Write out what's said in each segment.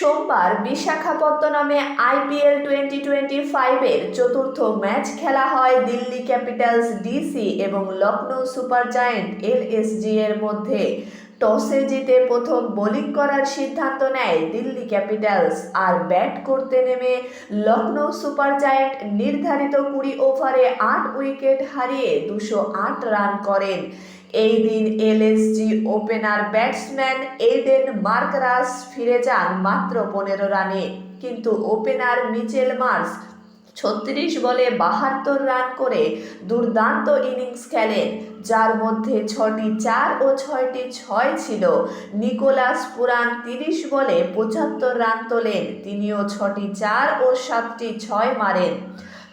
সোমবার বিশাখাপত্তনমে IPL twenty twenty ফাইভের চতুর্থ ম্যাচ খেলা হয় দিল্লি ক্যাপিটালস ডিসি এবং লখনৌ সুপার জায়েন্ট এলএসজি এর মধ্যে। টসে জিতে প্রথম বোলিং করার সিদ্ধান্ত নেয় দিল্লি ক্যাপিটালস আর ব্যাট করতে নেমে লখনৌ সুপার জায়েন্ট নির্ধারিত কুড়ি ওভারে আট উইকেট হারিয়ে দুশো আট রান করেন। এই দিন LSG opener batsman Aiden Markram ফিরে যান মাত্র পনেরো রানে। কিন্তু ওপেনার মিচেল মার্স ছত্রিশ বলে বাহাত্তর রান করে দুর্দান্ত ইনিংস খেলেন, যার মধ্যে ছটি চার ও ছয়টি ছয় ছিল। নিকোলাস পুরান তিরিশ বলে পঁচাত্তর রান তোলেন, তিনিও ছটি চার ও সাতটি ছয় মারেন।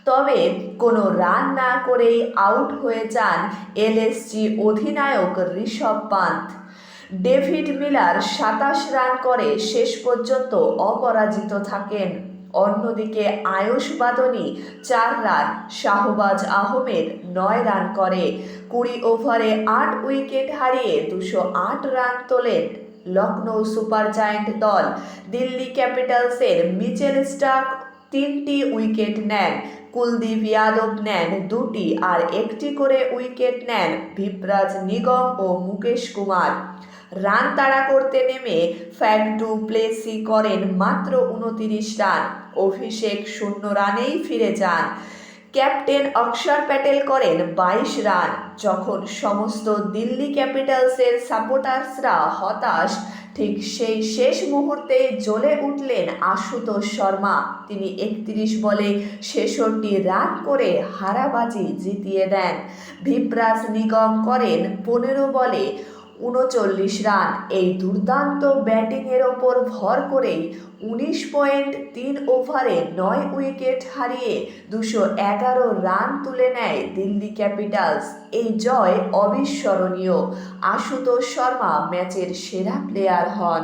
তবে কোনো রান না করেই আউট হয়ে যান এলএসজি অধিনায়ক ঋষভ পান্থ। ডেভিড মিলার সাতাশ রান করে শেষ পর্যন্ত অপরাজিত থাকেন। অন্যদিকে আয়ুষ বাদনি চার রান, শাহবাজ আহমেদ নয় রান করে। কুড়ি ওভারে আট উইকেট হারিয়ে দুশো আট রান তোলেন লখনৌ সুপার জায়েন্ট দল। দিল্লি ক্যাপিটালসের মিচেল স্টাক তিনটি উইকেট নেন। কুলদীপ যাদব নেন দুটি আর একটি করে উইকেট নেন ভিপরাজ নিগম ও মুকেশ কুমার। রান তাড়া করতে নেমে ফ্যাক্টু প্লেসি করেন মাত্র উনতিরিশ রান। অভিষেক শূন্য রানেই ফিরে যান। ক্যাপ্টেন অক্ষর প্যাটেল করেন বাইশ রান। যখন সমস্ত দিল্লি ক্যাপিটালসের সাপোর্টার্সরা হতাশ ঠিক সেই শেষ মুহূর্তে জ্বলে উঠলেন আশুতোষ শর্মা। তিনি একত্রিশ বলে ছেষট্টি রান করে হারাবাজি জিতিয়ে দেন। ভিপ্রাস নিগম করেন পনেরো বলে উনচল্লিশ রান। এই দুর্দান্ত ব্যাটিংয়ের ওপর ভর করেই উনিশ পয়েন্ট তিন ওভারে নয় উইকেট হারিয়ে দুশো এগারো রান তুলে নেয় দিল্লি ক্যাপিটালস। এই জয় অবিস্মরণীয়। আশুতোষ শর্মা ম্যাচের সেরা প্লেয়ার হন।